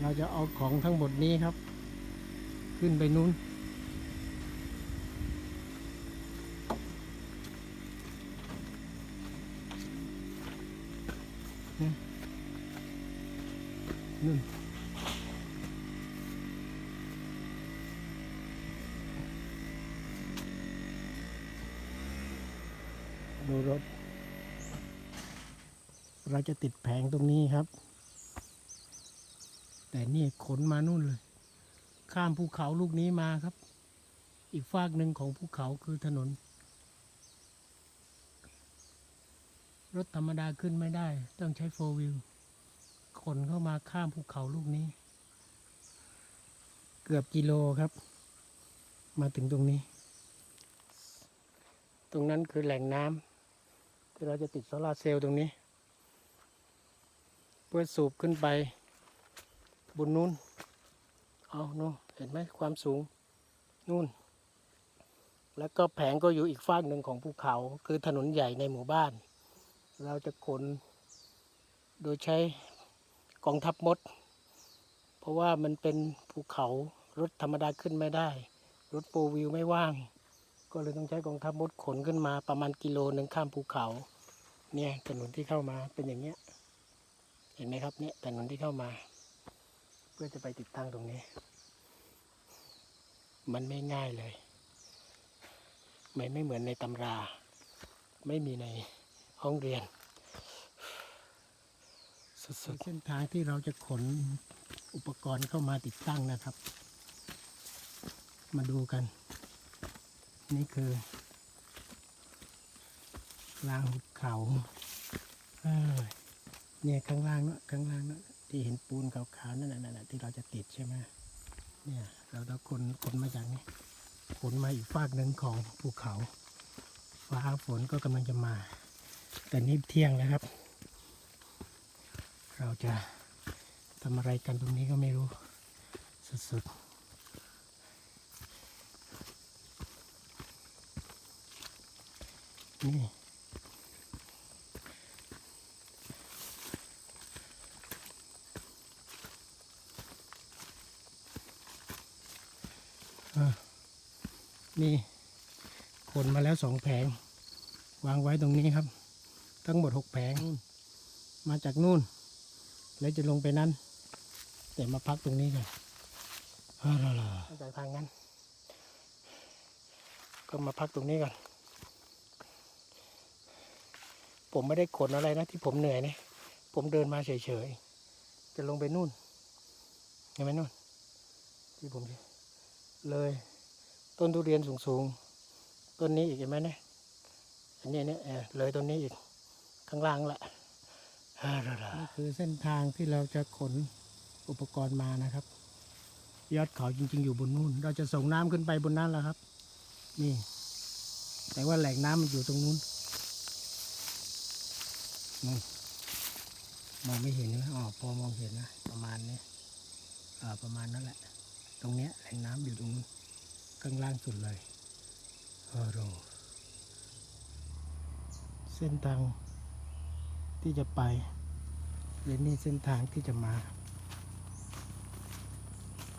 เราจะเอาของทั้งหมดนี้ครับ ขึ้นไปนู้น นู่นดูรถ เราจะติดแผงตรงนี้ครับ แต่นี่ขนมานู่นเลย ข้ามภูเขาลูกนี้มาครับ อีกฟากหนึ่งของภูเขาคือถนน รถธรรมดาขึ้นไม่ได้ ต้องใช้โฟวิลขนเข้ามาข้ามภูเขาลูกนี้ เกือบกิโลครับ มาถึงตรงนี้ ตรงนั้นคือแหล่งน้ำที่เราจะติดโซลาร์เซลล์ตรงนี้ เพื่อสูบขึ้นไป บนนู้น เอาโน่นเห็นไหมความสูงนู่น แล้วก็แผงก็อยู่อีกฟากหนึ่งของภูเขา คือถนนใหญ่ในหมู่บ้าน เราจะขน โดยใช้กองทัพมด เพราะว่ามันเป็นภูเขารถธรรมดาขึ้นไม่ได้ รถโฟร์วิวไม่ว่าง ก็เลยต้องใช้กองทัพมดขนขึ้นมาประมาณกิโลหนึ่งข้ามภูเขาเนี่ยถนนที่เข้ามาเป็นอย่างเงี้ยเห็นไหมครับเนี่ยถนนที่เข้ามา พื่อจะไปติดตั้งตรงนี้ มันไม่ง่ายเลยไม่ไม่เหมือนในตำรา ไม่มีในห้องเรียนสุดๆเส้นทางที่เราจะขนอุปกรณ์เข้ามาติดตั้งนะครับ มาดูกัน นี่คือลางหุบเขาเอ้ยเนี่ยข้างล่างเนอะข้างล่างเนอะ ที่เห็นปูนขาวๆนั่นน่ะนั่นที่เราจะติดใช่ไหมเนี่ยเราต้องขนขนมาจากนี้ขนมาอีกฟากหนึ่งของภูเขาฟ้าฝนก็กำลังจะมา แต่นี่เที่ยงแล้วครับ เราจะทำอะไรกันตรงนี้ก็ไม่รู้สุดๆนี่ อะ นี่ขนมาแล้วสองแผง วางไว้ตรงนี้ครับ ทั้งหมดหกแผงมาจากนู่น แล้วจะลงไปนั้น แต่มาพักตรงนี้กันฮ่าลาลาจากทางนั้น ก็มาพักตรงนี้กันผมไม่ได้ขนอะไรนะที่ผมเหนื่อยนะผมเดินมาเฉยๆจะลงไปนู่นเห็นไหมนู่นที่ผมเลย ต้นทุเรียนสูงๆ ต้นนี้อีกเห็นไหมเนี่ยอันนี้เนี่ยเออเลยต้นนี้อีกข้างล่างแหละนี่คือเส้นทางที่เราจะขนอุปกรณ์มานะครับ ยอดเขาจริง ๆ อยู่บนนู่น เราจะส่งน้ำขึ้นไปบนนั้นแล้วครับ นี่ แต่ว่าแหล่งน้ำมันอยู่ตรงนู้นนู่มองไม่เห็นนะอ๋อพอมองเห็นนะ ประมาณนี้อ่าประมาณนั้นแหละ ตรงเนี้ยแหล่งน้ำอยู่ตรงนู้น ข้างล่างสุดเลยโอโเส้นทางที่จะไปและนี่เส้นทางที่จะมา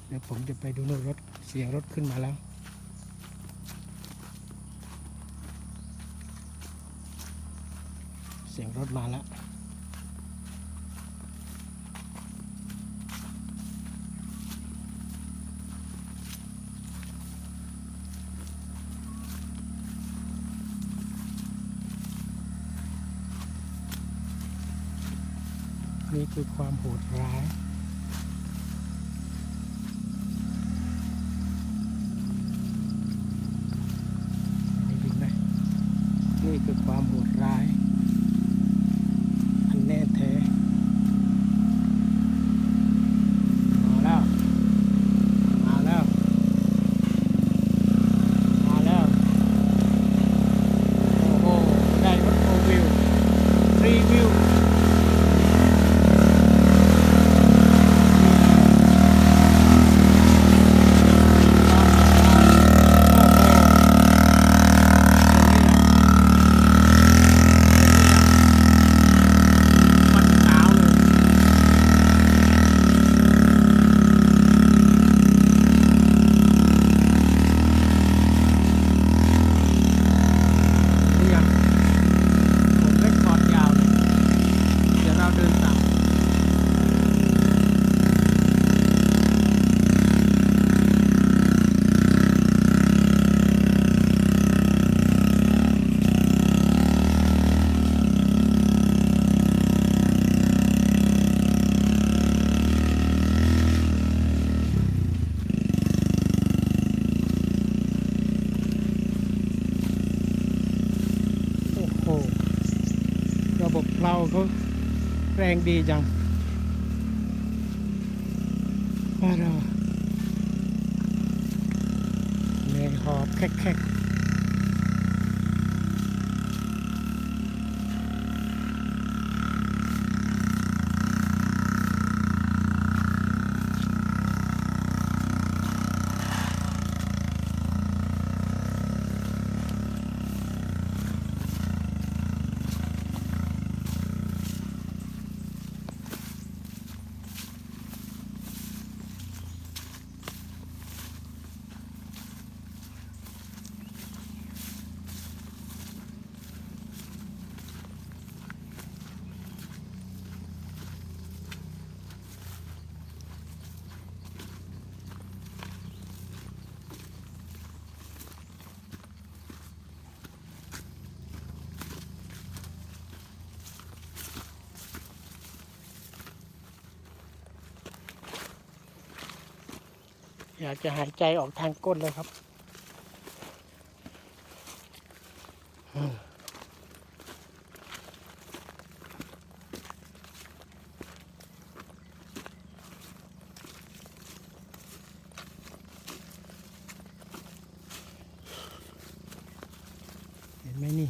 เดี๋ยวผมจะไปดูรถเสียงรถขึ้นมาแล้วเสียงรถมาแล้ว นี่คือความโหดร้าย เราก็แรงดีจังว่าเราแรงหอบแคกๆ อยากจะหายใจออกทางก้นเลยครับเห็นไหมนี่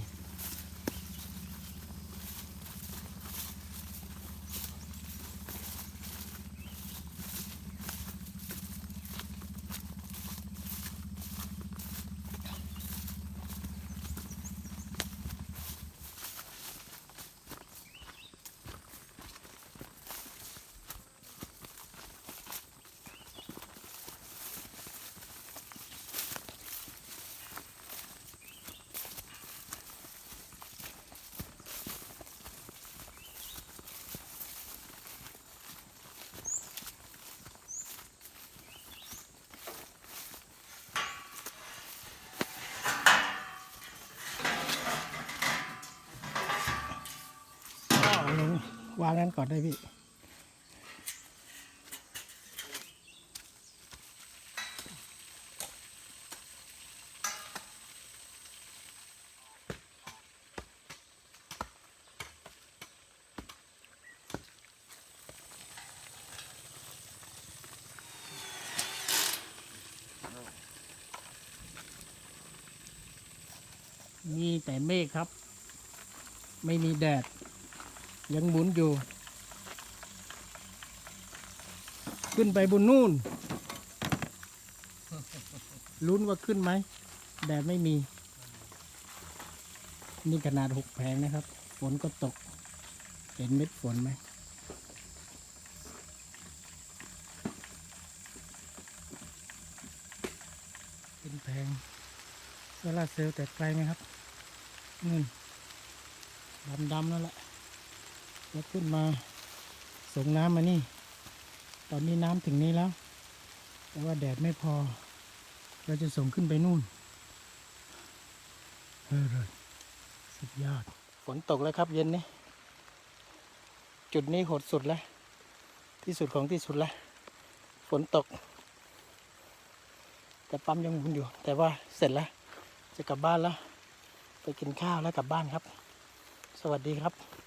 นั้นก่อนได้พี่มีแต่เมฆครับ ไม่มีแดด ยังหมุนอยู่ ขึ้นไปบนนู่น ลุ้นว่าขึ้นไหม แดดไม่มี นี่ขนาดหกแผงนะครับ ฝนก็ตก เห็นเม็ดฝนไหมเป็นแผงโซลาร์เซลล์แต่ไกลไหมครับนู่นดำๆนั่นแหละ แล้วขึ้นมาส่งน้ำมานี่ ตอนนี้น้ำถึงนี้แล้ว แต่ว่าแดดไม่พอ เราจะส่งขึ้นไปนู่นเฮ้ยสุดยอด ฝนตกแล้วครับเย็นนี้ จุดนี้โหดสุดแล้ว ที่สุดของที่สุดแล้ว ฝนตก แต่ปั๊มยังหมุนอยู่ แต่ว่าเสร็จแล้ว จะกลับบ้านแล้ว ไปกินข้าวแล้วกลับบ้านครับ สวัสดีครับ